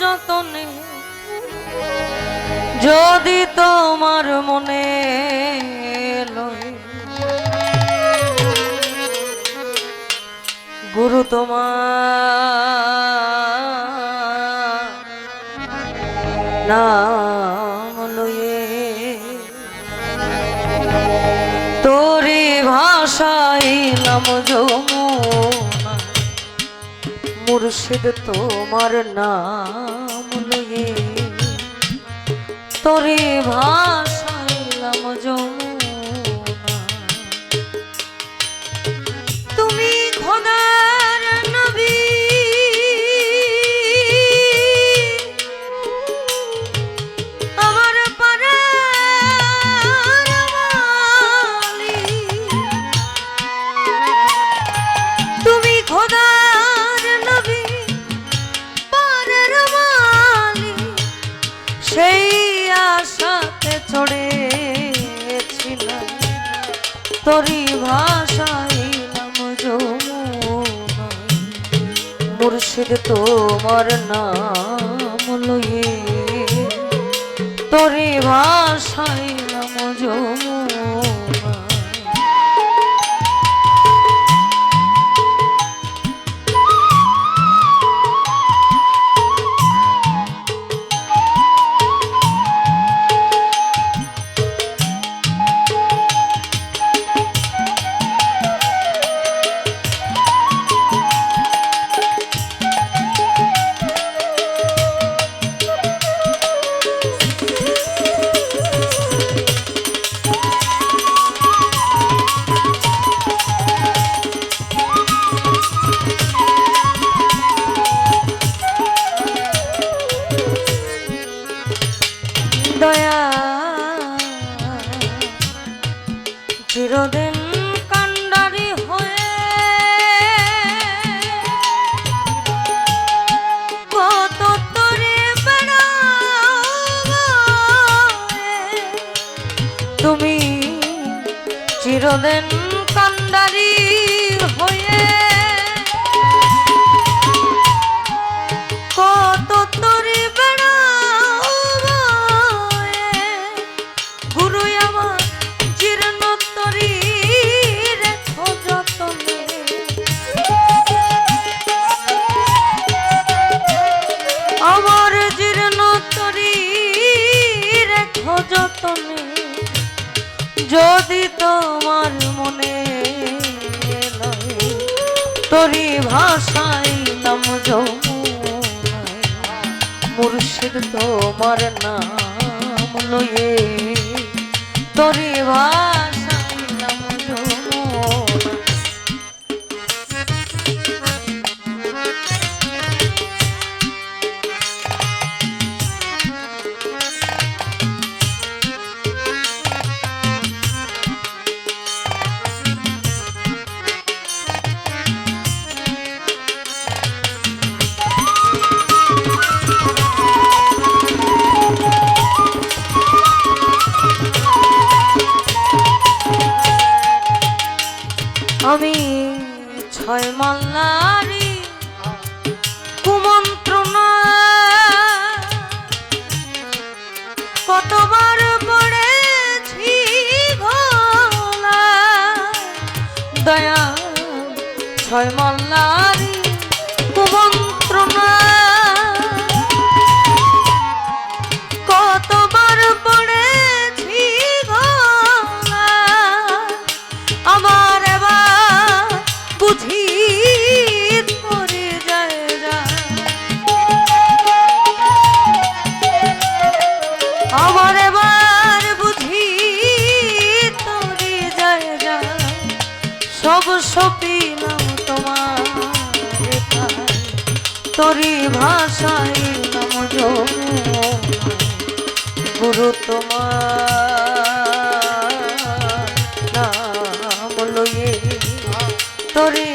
যতনে যদি তোমার মনে গুরু তোমার নাম লয়ে তোরে ভাষাইলাম মুর্শিদ তোমার নাম লয়ে তোরে ভাষাইলাম তরি ভাষাইলাম যমুনা। মুর্শিদ তোমার নাম লয়ে তরি ভাষাইলাম চিরদিন তরি ভাষাই নাম মুর্শিদ তোমার নাম লয়ে তরি ভাষাই ভাষায় নাম গুরু তোমার নাম লইয়ে তোরে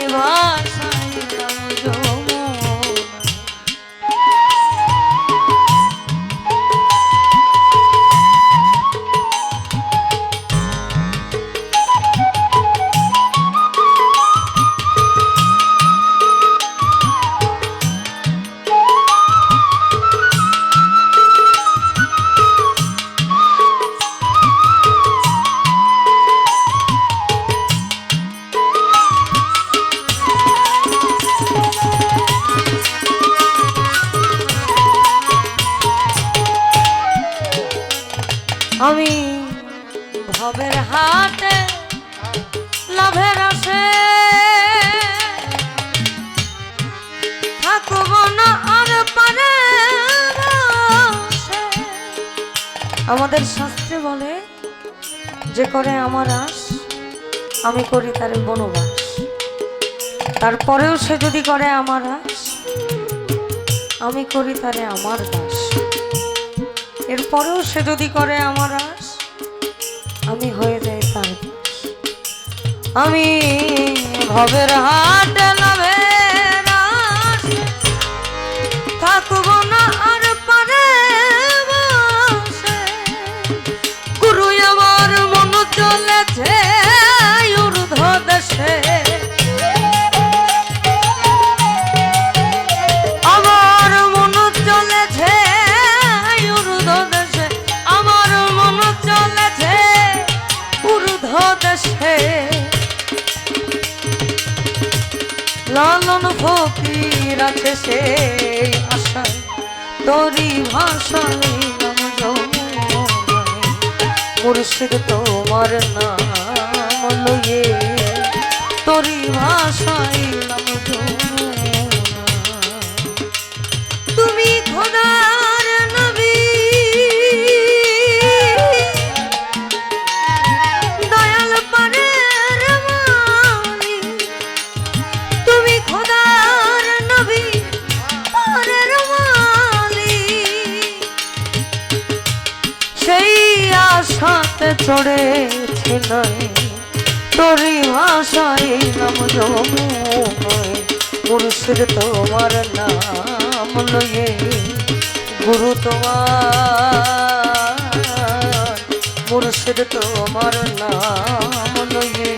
হাতে লাভের আসে। থাকব না আর পারে আমাদের শাস্ত্রে বলে, যে করে আমার আস আমি করি তার বনবাস। তারপরেও সে যদি করে আমার আস আমি করি তারে আমার দাস। এরপরেও সে যদি করে আমার আস আমি হয়ে যাই তার। আমি ভবের হাট লালন ফকির আছে সে আশায় তোরি ভাষায়। মুর্শিদ তোমার নাম লইয়ে তোরি ভাষায় নাম চড়েছি নয়। তোরি ভাষায় নাম যমুনায় মুর্শিদ তোমার নাম লইয়ে গুরু তোমার। মুর্শিদ তোমার নাম লইয়ে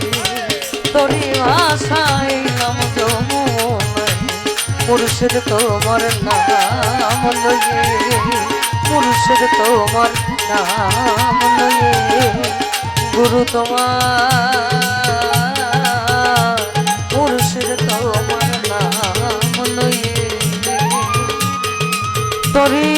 তোরি ভাষায় নাম যমুনায় মুর্শিদ তোমার নাম লইয়ে মুর্শিদ তোমার নাম লইয়ে গুরু তোমার মুর্শিদ তোমার নাম লইয়ে তরি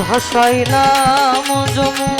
ভাসাইলাম যমুনা